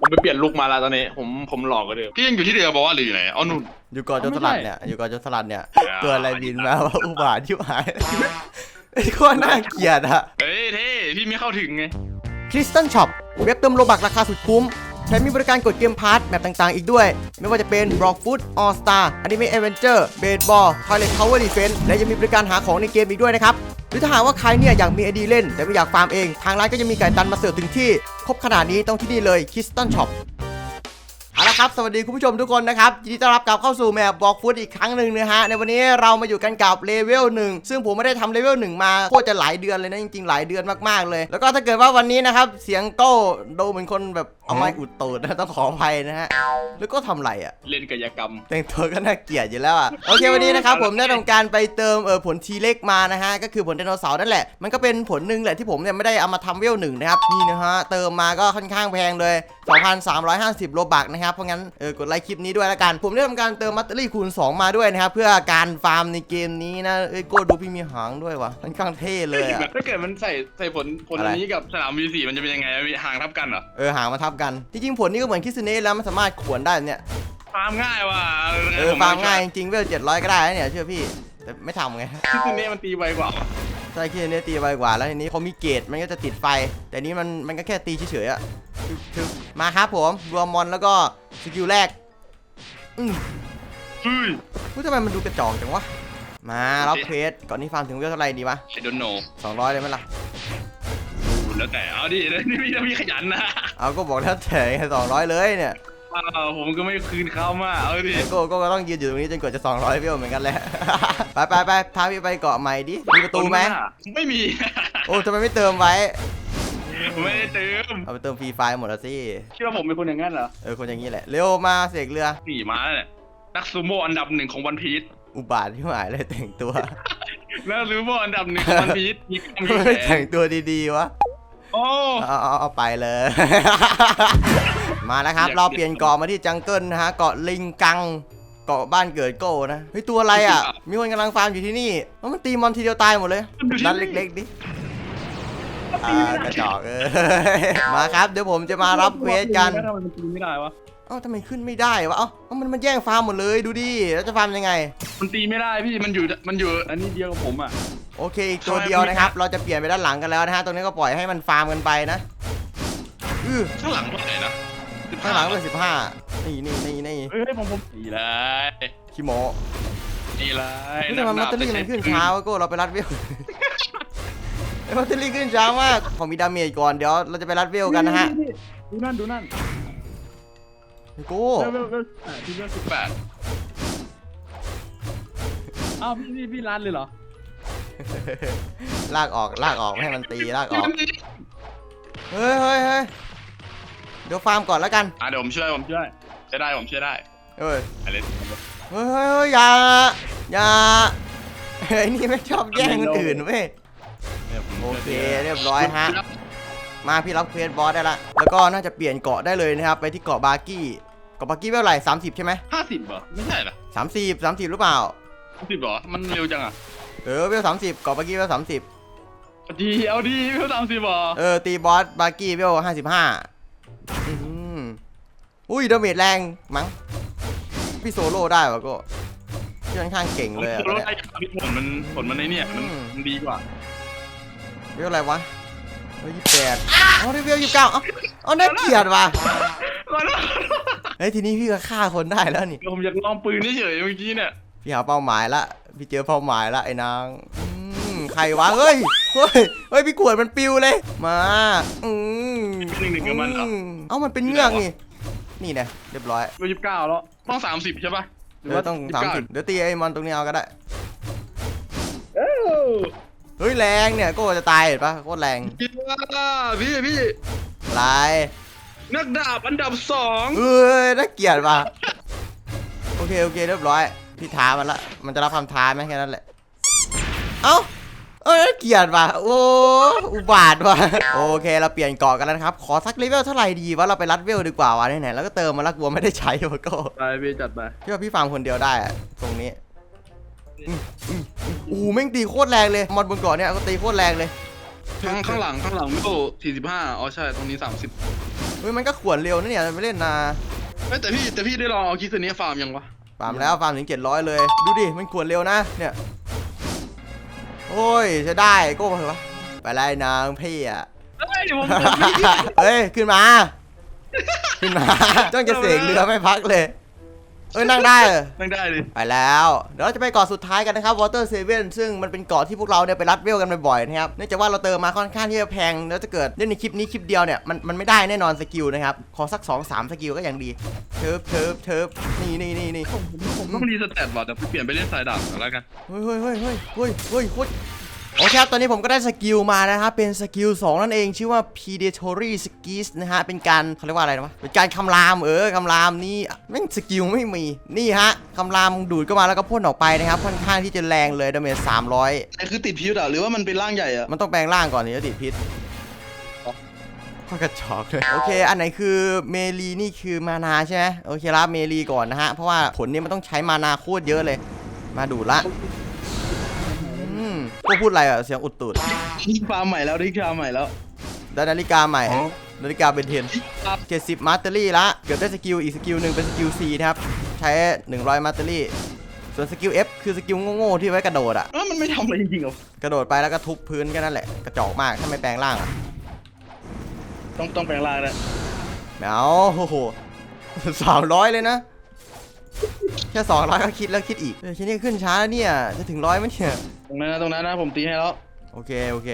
ผมไปเปลี่ยนลุกมาแล้วตอนนี้ ผมผมหลอกกว่าเดิมพี่ยังอยู่ที่เดิมบอกว่าหรืออยู่ไหนอ๋อนู่น อยู่ก่อนโจรสลัดเนี่ยอยู่ก่อนโจรสลัดเนี่ยตัวอะไรบินมาว่าอุบาทที่หายไอ้โคตรน่าเกลียดอะเฮ้ยเท่พี่ไม่เข้าถึงไง คริสตันช็อปเว็บเติมโลบักราคาสุดคุ้มแถมมีบริการกดเกมพาร์ทแบบต่างๆ อีกด้วย ไม่ว่าจะเป็น Rock Food All Star Anime Adventure Baseball Toilet Tower Defense และยังมีบริการหาของในเกมอีกด้วยนะครับ หรือถ้าหากว่าใครเนี่ยอยากมีไอดีเล่น แต่ไม่อยากฟาร์มเอง ทางร้านก็จะมีไก่ตันมาเสิร์ฟถึงที่ ครบขนาดนี้ต้องที่นี่เลยคิสตันช็อป เอาละครับ สวัสดีคุณผู้ชมทุกคนนะครับยินดีต้อนรับกลับเข้าสู่แมปบอกฟุตอีกครั้งหนึ่งนะฮะในวันนี้เรามาอยู่กันกับเลเวลหนึ่งซึ่งผมไม่ได้ทำเลเวลหนึ่งมาโคตรจะหลายเดือนเลยนะจริงๆหลายเดือนมากๆเลย แล้วก็ถ้าเกิดว่าวันนี้นะครับเสียงโก้ดูเหมือนคนแบบเอาไม้อุดตูดนะต้องขออภัยนะฮะแล้วก็ทำไรอะ เล่นกายกรรม แต่งตัวก็น่าเกลียดอยู่แล้วอะโอเควันนี้นะครับผมได้ทำการไปเติมเออผลทีเล็กมานะฮะก็คือผลไดโนเสาร์นั่นแหละมันก็เป็นผลหนึ่งแหละที่ผมเนี่ยไม่ได้เอามาทำเวลหนึ่งนะครับนี่นะฮะเติมมาก็ค่อนข้างแพงเลย 2,350 โลบักนะครับ เพราะงั้นเออกดไลค์คลิปนี้ด้วยละกัน ผมได้ทำการเติมมัตเตอรี่คูณ 2 มาด้วยนะครับ เพื่อการฟาร์มในเกมนี้นะ เอ้ยโก้ดูพี่มีหางด้วยวะค่อนข้างเท่เลยอะถ้าเกิดมันใส่ใส่ผลผลอะไร อันนี้กับสนาม V4 มันจะเป็นยังไงมีห่างทับกันเหรอเออหางมาทับกันจริงๆผลนี้ก็เหมือนคิสเน่แล้วมันสามารถขวนได้เนี่ย ฟาร์มง่ายว่ะเออฟาร์มง่ายจริงๆเวล700 ก็ได้นะเนี่ยเชื่อพี่ แต่ไม่ทำไง ที่ตัวนี้มันตีไวกว่าใช่คิดเนี้ตีไวกว่าแล้วทีนี้พอมีเกตมันก็จะติดไฟ แต่นี้มันมันก็แค่ตีเฉยๆอะทึบทึบ มาครับผมรวมมอนแล้วก็สกิลแรกอืมเฮ้ยพูดทำไมมันดูกระจอกจังวะ มารับเควสก่อนที่ฟาร์มถึงเวลเท่าไหร่ดีวะ I don't know 200เลยไหมล่ะแล้วแต่เอาดิแล้วนี่พี่พี่ขยันนะเอาก็บอกแล้วแต่สองร้อยเลยเนี่ยอ้าวผมก็ไม่คืนเขามาเอาดิไอ้โก้ก็ต้องยืนอยู่ตรงนี้จนกว่าจะ 200เวลเหมือนกันแหละ ไปไปไปพาพี่ไปเกาะใหม่ดิ มีประตูไหม ไม่มี โอ้ทำไมไม่เติมไว้ ไม่ได้เติม เอาไปเติมฟรีไฟล์หมดแล้วสิคิดว่าผมเป็นคนอย่างนั้นเหรอเออคนอย่างนี้แหละ เร็วมาเสกเรือ หนีมาเนี่ยนักซูโม่อันดับหนึ่งของวันพีชอุบาทที่หายเลยแต่งตัว นักซูโม่อันดับหนึ่งของวันพีชมีกล้ามมีไม่แขแต่นงตัวดีๆวะ โอ้ เอาเอาเอาไปเลย มาแล้วครับเราเปลี่ยนเกาะมาที่จังเกิลนะฮะ เกาะลิงกัง เกาะบ้านเกิดโก้นะ เฮ้ย ตัวอะไรอะ มีคนกำลังฟาร์มอยู่ที่นี่แล้วมันตีมอนทีเดียวตายหมดเลยนัดเล็กๆดิ อ่ากระจอกเออมาครับเดี๋ยวผมจะมารับเควสกันทำไมมันตีไม่ได้วะ เอ้าทำไมขึ้นไม่ได้วะเอ้าเอ้ามันมันแย่งฟาร์มหมดเลยดูดิแล้วจะฟาร์มยังไง มันตีไม่ได้พี่มันอยู่มันอยู่อันนี้เดียวกับผมอะ โอเคอีกตัวเดียวนะครับ เราจะเปลี่ยนไปด้านหลังกันแล้วนะฮะตรงนี้ก็ปล่อยให้มันฟาร์มกันไปนะอือข้างหลังเท่าไหร่นะข้างหลังเป็นสิบห้านี่นี่นี่นี่เฮ้ยผมผมนี่เลยคิโมนี่เลยเฮ้ยทำไมมัตเตอรี่มันขึ้นช้าวะโก้เราไปรัดเวล ไอ้มัตเตอรี่ขึ้นช้ามากขอมีดาเมจก่อนเดี๋ยวเราจะไปรัดเวลกันนะฮะดูนั่นดูนั่นไอ้โก้เร็วเร็วเร็วอะที่เร็วสุดแปดอ้าวพี่พี่พี่ร้านเลยเหรอลากออกลากออกไม่ให้มันตีลากออกเฮ้ยเฮ้ยเฮ้ยเดี๋ยวฟาร์มก่อนแล้วกันอะเดี๋ยวผมช่วยผมช่วยใช้ได้ผมช่วยได้เอ้ยอะไรเฮ้ยเฮ้ยเฮ้ยอย่าอย่าไอ้นี่ไม่ชอบแย่งคนอื่นเว้ย โอเคเรียบร้อยฮะ มาพี่รับเควสบอสได้ละ แล้วก็น่าจะเปลี่ยนเกาะได้เลยนะครับ ไปที่เกาะบาร์กี้เกาะบาร์กี้เท่าไหร่สามสิบใช่ไหมห้าสิบเหรอ ไม่ใช่เหรอสามสิบสามสิบหรือเปล่าสิบเหรอ มันเร็วจังอะ เออเวลสามสิบเกาะบาร์กี้เวลสามสิบดีเอาดีเพิ่มสามสิบเหรอ เออตีบอสบาร์กี้เวลห้าสิบห้าอุ้ยดาเมจแรงมั้ง พี่โซโล่ได้วะก็พี่ค่อนข้างเก่งผมเลยอะโคตอนโรเนี้ยไอ้ผลมันผลมันในเนี่ยมันอืมมันดีกว่า เวลอะไรวะเวลยี่สิบแปดเอาได้เวลยี่สิบเก้าเอาเอาได้เกียรติว่ะก่อนนะเฮ้ยทีนี้พี่ก็ฆ่าคนได้แล้วนี่ผมอยากลองปืนเฉยๆเมื่อกี้เนี่ยพี่หาเป้าหมายละพี่เจอเป้าหมายละไอ้นางอืมใครวะเฮ้ยเฮ้ยเฮ้ยพี่ขวดมันปิวเลย มาอืมหนึ่งหนึ่งกับมันเหรอมเอ้ามันเป็นเงือกนี่นี่นะเรียบร้อยเบอร์ยี่สิบเก้าแล้วต้องสามสิบใช่ป่ะเดี๋ยวต้องสามสิบเดี๋ยวตีไอ้มอนตรงนี้เอาก็ได้ เอ้าเฮ้ยแรงเนี่ยโก็จะตายเห็นปะโคตรแรงพี่พี่พี่ลายนักดาบอันดับสองเอ้ยน่าเกลียดว่ะโอเคโอเคเรียบร้อย พี่ท้ามันละมันจะรับคำท้าไหมแค่นั้นแหละ เอ้าเอ้ยน่าเกลียดว่ะโอ้อุบาทว่ะโอเคเราเปลี่ยนเกาะกันแล้วนะครับขอสักเลเวลเท่าไหร่ดีวะเราไปรัดเวลดีกว่าวะไหนๆแล้วก็เติมมาแล้วกลัวไม่ได้ใช้วะก็ไปพี่จัดไปพี่ว่าพี่ฟาร์มคนเดียวได้อะตรงนี้อืมอืมอืม โอ้โหแม่งตีโคตรแรงเลยมอนบนเกาะเนี่ยก็ตีโคตรแรงเลยข้างข้างหลังข้างหลังไม่โอ้สี่สิบห้าอ๋อใช่ตรงนี้สามสิบฮ้ยมันก็ขวนเร็วนะเนี่ยไปเล่นนาเอ้ยแต่พี่แต่พี่ได้ลองเอาคิดตัวนี้ฟาร์มยังวะฟาร์มแล้วฟาร์มถึง700เลย ดูดิมันขวนเร็วนะเนี่ยโอ้ยจะได้โก้มาเถอะวะไปไล่นางพี่อะเฮ้ยเดี๋ยวผมผมพี่เฮ้ยขึ้นมา ขึ้นมาจ้องจะเสกเรือไม่พักเลย เอ้ยนั่งได้เหรอนั่งได้เลยไปแล้ว เดี๋ยวเราจะไปเกาะสุดท้ายกันนะครับ Water Seven ซึ่งมันเป็นเกาะที่พวกเราเนี่ยไปรัดเวลกันบ่อยๆนะครับ เนื่องจากว่าเราเติมมาค่อนข้างที่จะแพง แล้วจะเกิดเล่นในคลิปนี้คลิปเดียวเนี่ยมันมันไม่ได้แน่นอนสกิลนะครับ ขอสัก 2-3 สกิลก็ยังดีเทิบเทิบเทิบนี่นี่นี่นี่ผมต้องรีสแตทว่ะเดี๋ยวเปลี่ยนไปเล่นสายดาบก่อนแล้วกัน เฮ้ยเฮ้ยเฮ้ยเฮ้ยเฮ้ยเฮ้ยโคตร โอเคครับ ตอนนี้ผมก็ได้สกิลมานะครับ เป็นสกิล 2 นั่นเอง ชื่อว่า predatory skills นะฮะ เป็นการเขาเรียกว่าอะไรนะวะ เป็นการคำราม เออ คำรามนี่แม่งสกิลไม่มี นี่ฮะ คำรามดูดเข้ามาแล้วก็พ่นออกไปนะครับ ค่อนข้างที่จะแรงเลยดาเมจ300แต่คือติดพิษอะหรือว่ามันเป็นร่างใหญ่อะมันต้องแปลงร่างก่อนถึงจะติดพิษก็กระจอกเลยโอเค อันไหนคือเมลีนี่คือมานาใช่ไหมโอเค รับเมลีก่อนนะฮะ เพราะว่าผลนี้มันต้องใช้มานาโคตรเยอะเลย มาดูดละ อืมก็พูดอะไรอะเสียงอุดตูดนี่ฟาร์มใหม่แล้วนี่ฟาร์มใหม่แล้ว ได้นาฬิกาใหม่ นาฬิกาเบนเทนครับ70มาสเตอรี่ละ เกือบได้สกิลอีกสกิลหนึ่งเป็นสกิล C นะครับ ใช้100มาสเตอรี่ ส่วนสกิล F คือสกิลโง่ๆที่ไว้กระโดดอะเอ้ามันไม่ทำอะไรจริงๆเหรอกระโดดไปแล้วก็ทุบพื้นแค่นั้นแหละ กระจอกมากถ้าไม่แปลงร่างอะ ต้องต้องแปลงร่างนะไม่เอาโอ้โหสามร้อยเลยนะแค่สองร้อยก็คิดแล้วคิดอีกเออชิ้นนี้ขึ้นช้าแล้วเนี่ย จะถึงร้อยไหมเนี่ยต รงนั้นนะตรงนั้นนะผมตีให้แล้วโอเค โอเค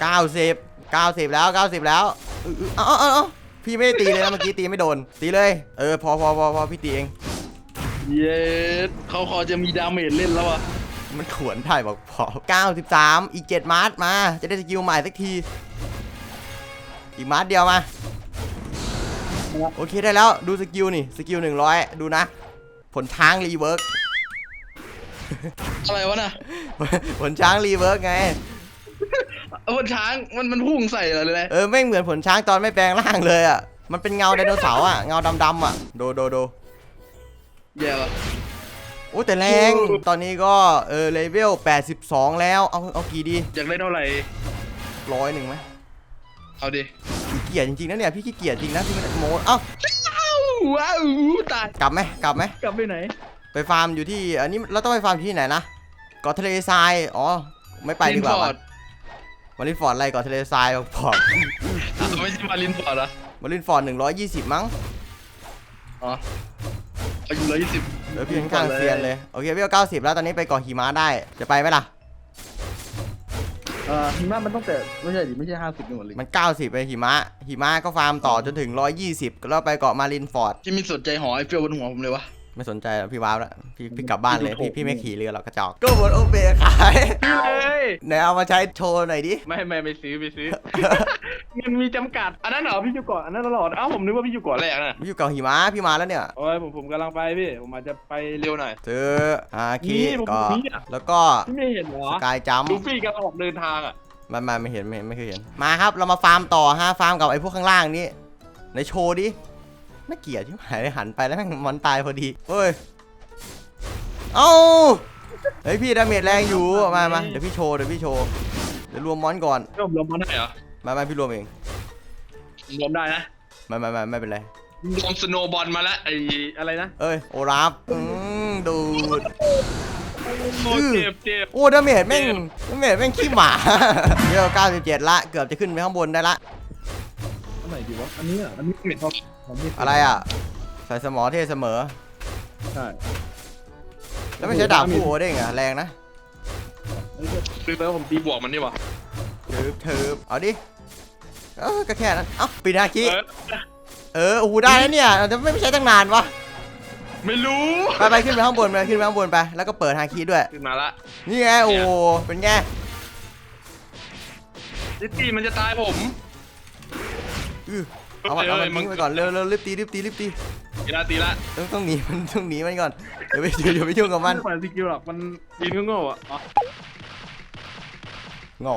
เก้าสิบเก้าสิบแล้วเก้าสิบแล้วเออเออเอาเอาเอาพี่ไม่ได้ตีเลยนะเมื่อกี้ตีไม่โดน ตีเลย เออ พอพอพอพอพี่ตีเอง เย็ดเขาคอจะมีดาเมจเล่นแล้วอะมันขวนถ่ายบอกพอ93 อีก 7 มาร์ทมา จะได้สกิลใหม่สักที อีกมาร์ทเดียวมา โอเคได้แล้ว ดูสกิลนี่ สกิล100 ดูนะ ผลช้างรีเวิร์ก อะไรวะน่ะผลช้างรีเวิร์กไง เอาบนช้างมันมันพุ่งใส่เหรอเลยเออไม่งเหมือนผลช้างตอนไม่แปลงร่างเลยอะ มันเป็นเงาไดโนเสาร์อะ เงาดำๆอะ โดโดโดแย่ว่ะ โอ้แต่แรง ตอนนี้ก็เออเลเวล 82 แล้ว เอาเอากี่ดีอยากได้เท่าไหร่ ร้อยหนึ่งไหมเอาดิ ขี้เกียจจริงๆนะเนี่ยพี่ขี้เกียจจริงนะพี่ไม่ได้โม้เอ้าว้าวตาย กลับไหมกลับไหมกลับไปไหน ไปฟาร์มอยู่ที่อันนี้เราต้องไปฟาร์มที่ไหนนะเกาะทะเลทรายอ๋อไม่ไปดีกว่าลินฟอร์วะดมารินฟอร์ดอะไรเกาะทะเลทรายบอกพออะไม่ใช่มาลินฟอร์ดเหรอมารินฟอร์ดหนึ่งร้อยยี่สิบมั้งอ๋ออายุร้อยยี่สิบเดี๋ยวพี่ข้างๆเซียนเลยโอเคพี่เอาเก้าสิบแล้วตอนนี้ไปเกาะหิมะได้จะไปไหมล่ะเออหิมะมันต้องแต่ไม่ใช่ดิไม่ใช่ห้าสิบนี่หมดเลยมัน90ไปหิมะหิมะก็ฟาร์มต่อจนถึง120แล้วไปเกาะมารินฟอร์ดที่มีสนใจหอไอเฟลบนหัวผมเลยวะ ไม่สนใจหรอกพี่ว้าวแล้วพี่พี่กลับบ้านเลยพี่พี่ไม่ขี่เรือหรอกกระจอกก็หมดโอเบขายเฮ้ย ไหนเอามาใช้โชว์หน่อยดิ ไม่ไม่ไม่ซื้อไม่ซื้อมันมีจำกัด อันนั้นเหรอพี่อยู่เกาะอันนั้นตลอดเอ้าผมนึกว่าพี่อยู่ก่อนเกาะแรกนะพี่อยู่เกาะหิมะพี่มาแล้วเนี่ยโอ้ยผมผมกำลังไปพี่ ผมอาจจะไปเร็วหน่อย ซื้ออาคีนี่ผมก็มีอะแล้วก็พี่ไม่เห็นเหรอสกายจัมลูฟี่กำลังออกเดินทางอะไมามาไม่เห็นไม่ไม่เคยเห็นมาครับเรามาฟาร์มต่อฮะฟาร์มกับไอ้พวกข้างล่างนี้ในโชว์ดิ น่าเกลียดที่หายหันไปแล้วแม่งมันตายพอดีเฮ้ย เอ้า เฮ้ยพี่ดาเมจแรงอยู่ มามาเดี๋ยวพี่โชว์เดี๋ยวพี่โชว์ เดี๋ยวรวมมอนก่อนก็รวมมาได้เหรอมามาพี่รวมเองรวมได้นะมามามาไม่เป็นไร รวมสโนว์บอลมาแล้วไอ้อะไรนะ เอ้ยโอราฟอืมดูด โอ้เจ็บเจ็บโอ้ดาเมจแม่งดาเมจแม่งขี้หมาเดี๋ยว97ละ เกือบจะขึ้นไปข้างบนได้ละอันไหนดีวะ อันนี้อะอันนี้เหม็นเขา ผมม่ซื้อะไรอะใส่สมอเท่เสมอ ใช่แล้วไม่ใช้ดาบคู่โอได้ไงแรงนะคือแล้วผมตีบวกมันนี่วะเทิบเทิบเอาดิเออก็แค่นั้นเอ้าปิดฮาคิเออเออโอ้โหได้แล้วเนี่ยเราจะไม่ใช้ตั้งนานวะไม่รู้ไปไปขึ้นไปข้างบนไปขึ้นไปข้างบนไปแล้วก็เปิดฮาคิด้วย ขึ้นมาละนี่ไงโอ้โหเป็นไงลิตตี้มันจะตายผมอือ เอามันเอามันทิ้งไปก่อนเร็วเร็วรีบตีรีบตีรีบตีตีละตีละต้องต้องหนีมันต้องหนีมันก่อนเดี๋ยวไปเดี๋ยวไปยุ่งกับมันไม่เปิดสกิลหรอกมันยิงก็โง่อะอ๋อโง่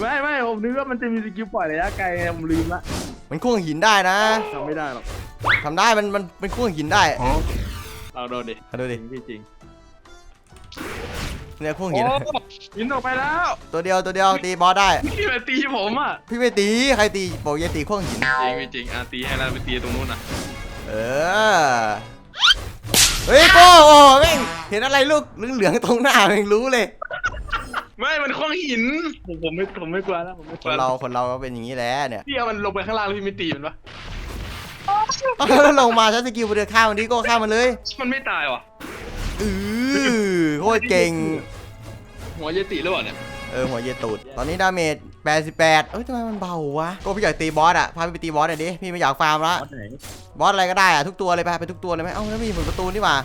ไม่ไม่ไม่ผมนึกว่ามันจะมีสกิลปล่อยระยะไกลไงผมลืมละมันควงหินได้นะทำไม่ได้หรอกทำได้มันมันมันควงหินได้เอาโดนดิเอาดูดิจริงพี่จริง เนี่ยพวกโอ้หิน หินออกไปแล้วตัวเดียวตัวเดียวตีบอสได้ พี่มาตีผมอะพี่ไม่ตีใครตีบอกอย่าตีพวกหิน จริงไม่จริงอะตีให้เราไปตีตรงนู้นอะเออ เฮ้ยโก้โอ้แม่งเห็นอะไรลูกเหลืองๆตรงหน้าแม่งรู้เลย ไม่มันคว้างหินผมผมไม่ผมไม่กลัวแล้วผมไม่กคลัวนเราคนเราก็เป็นอย่างนี้แหละเนี่ย พี่เอามันลงไปข้างล่างแล้วพี่ไม่ตีมันปะแล้วลงมาใช้สกิลเดือข้ามมันดิโก้ข้ามมันเลย มันไม่ตายว่ะอือ โคตรเก่ง หัวเยติหรือเปล่าเนี่ยเออหัวเยตูด ตอนนี้ดาเมจ 88 เอ้ยทำไมมันเบาวะโก็พี่อยากตีบอสอะพาพี่ไปตีบอสหน่อยดิ พี่ไม่อยากฟาร์มละไหนบอสอะไรก็ได้อะทุกตัวเลยไปไปทุกตัวเลยไหมเอ้าแล้วมีผลประตูนี่หว่า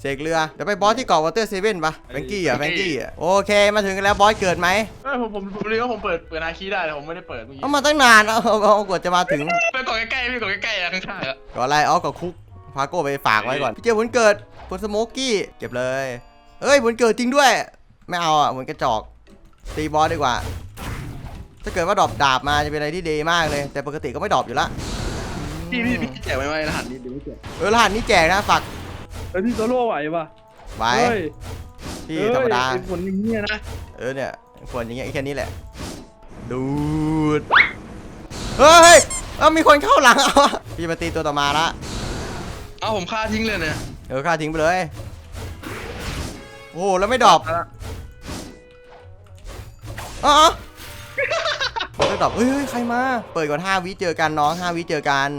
เสกเรือ เดี๋ยวไปบอสที่เกาะวอเตอร์เซเว่นปะแฟรงกี้อะแฟรงกี้อะโอเค มาถึงกันแล้วบอสเกิดไหมเออผมผมผมเรียกว่าผมเปิดเปิดนาคีได้แต่ผมไม่ได้เปิดเมื่อกี้เอามาตั้งนานเอาเอาเอากว่าจะมาถึงไปก่อนใกล้ๆพี่ก่อนใกล้ๆอะข้างๆอะก่อนอะไรเอากับคุก พาโก้ไปฝากไว้ก่อน พี่เจอผลเกิดผลสโมกกี้เก็บเลยเอ้ยผลเกิดจริงด้วย ไม่เอาอะผลกระจอกตีบอสดีกว่า ถ้าเกิดว่าดรอปดาบมาจะเป็นอะไรที่ดีมากเลย แต่ปกติก็ไม่ดรอปอยู่ละพี่พี่พี่แจกไว้ไว้รหัสนี้เดี๋ยวไม่แจกเออรหัสนี้แจกนะฝากเออพี่โซโล่ไหวปะไว้เฮ้ยพี่ธรรมดาเอ้ยไอ้ผลอย่างเงี้ยนะเออเนี่ยควรอย่างเงี้ยแค่นี้แหละ ดูดเฮ้ยเอ้ามีคนเข้าหลังเอาพี่มาตีตัวต่อมาละ เอาผมฆ่าทิ้งเลยเนี่ยเออฆ่าทิ้งไปเลย โอ้โหแล้วไม่ดรอปอ๋อไม่ดรอปเฮ้ยเฮ้ยใครมา เปิดก่อน5วิเจอกันน้อง5วิเจอกัน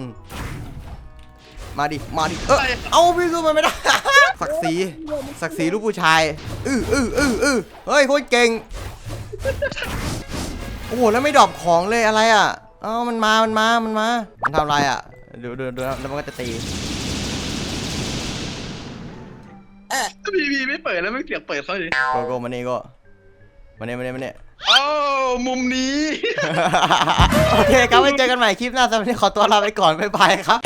มาดิ มาดิ เออเอาพี่สู้มันไม่ได้ ศักดิ์ศรีศักดิ์ศรีลูกผู้ชาย อื้ออื้ออื้ออื้อเฮ้ยโคตรเก่ง โอ้โหแล้วไม่ดรอปของเลยอะไรอะ เอ้ามันมา มันมา มันมา มันทำอะไรอะดูดูดูแล้วมันก็จะตี พี่พี่ไม่เปิดแล้วไม่เสียงเปิดเขาดิโกโก้มานี่ก็มาเนี่ยมาเนี่ยมาเนี่ยเอ้ามุมนี้ โอเคครับไว้เจอกันใหม่คลิปหน้าสำหรับวันนี้ขอตัวลาไปก่อนบ๊ายบายครับ